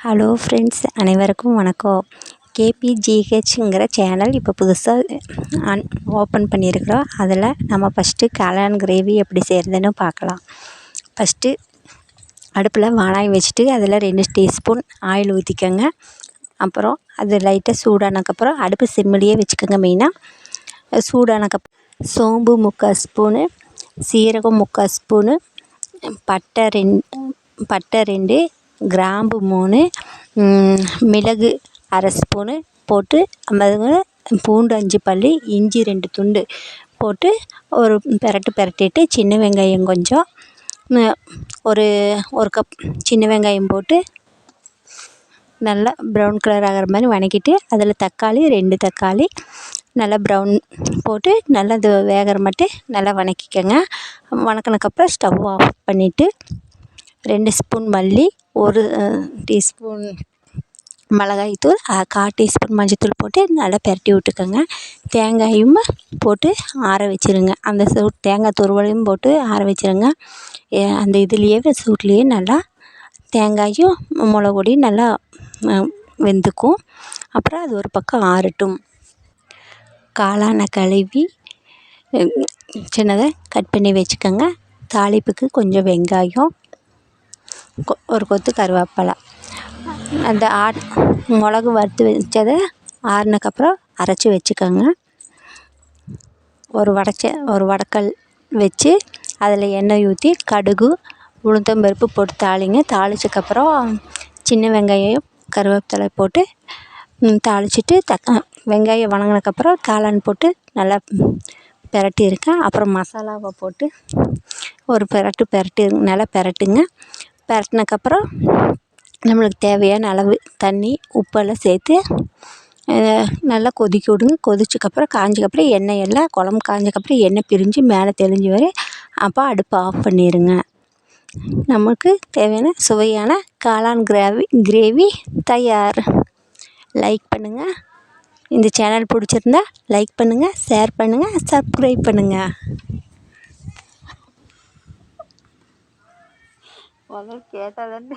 Hello friends அனைவருக்கும் வணக்கம். கேபிஜிஹெச்ங்கிற channel இப்போ புதுசாக அன் ஓப்பன் பண்ணியிருக்கிறோம். அதில் நம்ம ஃபஸ்ட்டு காளான் கிரேவி எப்படி செய்கிறதுன்னு பார்க்கலாம். ஃபஸ்ட்டு அடுப்பில் வானாய் வச்சுட்டு அதில் ரெண்டு டீஸ்பூன் ஆயில் ஊற்றிக்கோங்க அப்புறம் அது லைட்டாக சூடானதுக்கப்புறம் அடுப்பு சிம்மிலேயே வச்சுக்கோங்க மெயினாக சூடானக்கப் சோம்பு முக்கால் ஸ்பூனு சீரகம் முக்கால் ஸ்பூனு பட்டை ரெண்டு பட்டை ரெண்டு கிராம்பு மூணு மிளகு அரை ஸ்பூனு போட்டு ஐம்பது பூண்டு அஞ்சு பல் இஞ்சி ரெண்டு துண்டு போட்டு ஒரு பெரட்டு பெரட்டிட்டு சின்ன வெங்காயம் கொஞ்சம் ஒரு ஒரு கப் சின்ன வெங்காயம் போட்டு நல்லா ப்ரௌன் கலர் ஆகிற மாதிரி வணக்கிட்டு அதில் தக்காளி ரெண்டு தக்காளி நல்லா ப்ரௌன் போட்டு நல்லா அது வேகிற மட்டும் நல்லா வணக்கிக்கோங்க. வதக்குனக்கப்புறம் ஸ்டவ் ஆஃப் பண்ணிவிட்டு ரெண்டு ஸ்பூன் மல்லி ஒரு டீஸ்பூன் மிளகாய்த்தூள் கால் டீஸ்பூன் மஞ்சத்தூள் போட்டு நல்லா பெரட்டி விட்டுக்கோங்க. தேங்காயும் போட்டு ஆற வச்சுருங்க. அந்த சூட் தேங்காய் துருவலையும் போட்டு ஆற வச்சுருங்க. அந்த இதுலேயே சூட்லேயே நல்லா தேங்காயும் மிளகு பொடியும் நல்லா வெந்துக்கும். அப்புறம் அது ஒரு பக்கம் ஆறட்டும். காளான கழுவி சின்னதாக கட் பண்ணி வச்சுக்கோங்க. தாளிப்புக்கு கொஞ்சம் வெங்காயம் ஒரு கொத்து கருவேப்பிலை. அந்த ஆட் மிளகு வறுத்து வச்சதை ஆறுனக்கப்புறம் அரைச்சி வச்சுக்கோங்க. ஒரு வடச்ச ஒரு வடக்கல் வச்சு அதில் எண்ணெய் ஊற்றி கடுகு உளுந்தம்பருப்பு போட்டு தாளிங்க. தாளிச்சக்கப்புறம் சின்ன வெங்காயம் கருவேப்பிலை போட்டு தாளிச்சிட்டு தக்க வெங்காயம் வணங்கினக்கப்புறம் காளான் போட்டு நல்லா பெரட்டியிருக்கேன் அப்புறம் மசாலாவை போட்டு ஒரு பெரட்டு பெரட்டி நல்லா பெரட்டுங்க. பெரட்டினக்கப்புறம் நம்மளுக்கு தேவையான அளவு தண்ணி உப்பெல்லாம் சேர்த்து நல்லா கொதிக்க விடுங்க. கொதிச்சக்கப்புறம் காஞ்சக்கப்புறம் எண்ணெய் எல்லாம் குழம்பு காஞ்சக்கப்புறம் எண்ணெய் பிரிஞ்சு மேலே தெளிஞ்சு வரும் அப்போ அடுப்பை ஆஃப் பண்ணிடுங்க நமக்கு தேவையான சுவையான காளான் கிராவி கிரேவி தயார். லைக் பண்ணுங்கள் இந்த சேனல் பிடிச்சிருந்தா லைக் பண்ணுங்கள் ஷேர் பண்ணுங்கள் சப்ஸ்கிரைப் பண்ணுங்கள் 我都觉得了呢。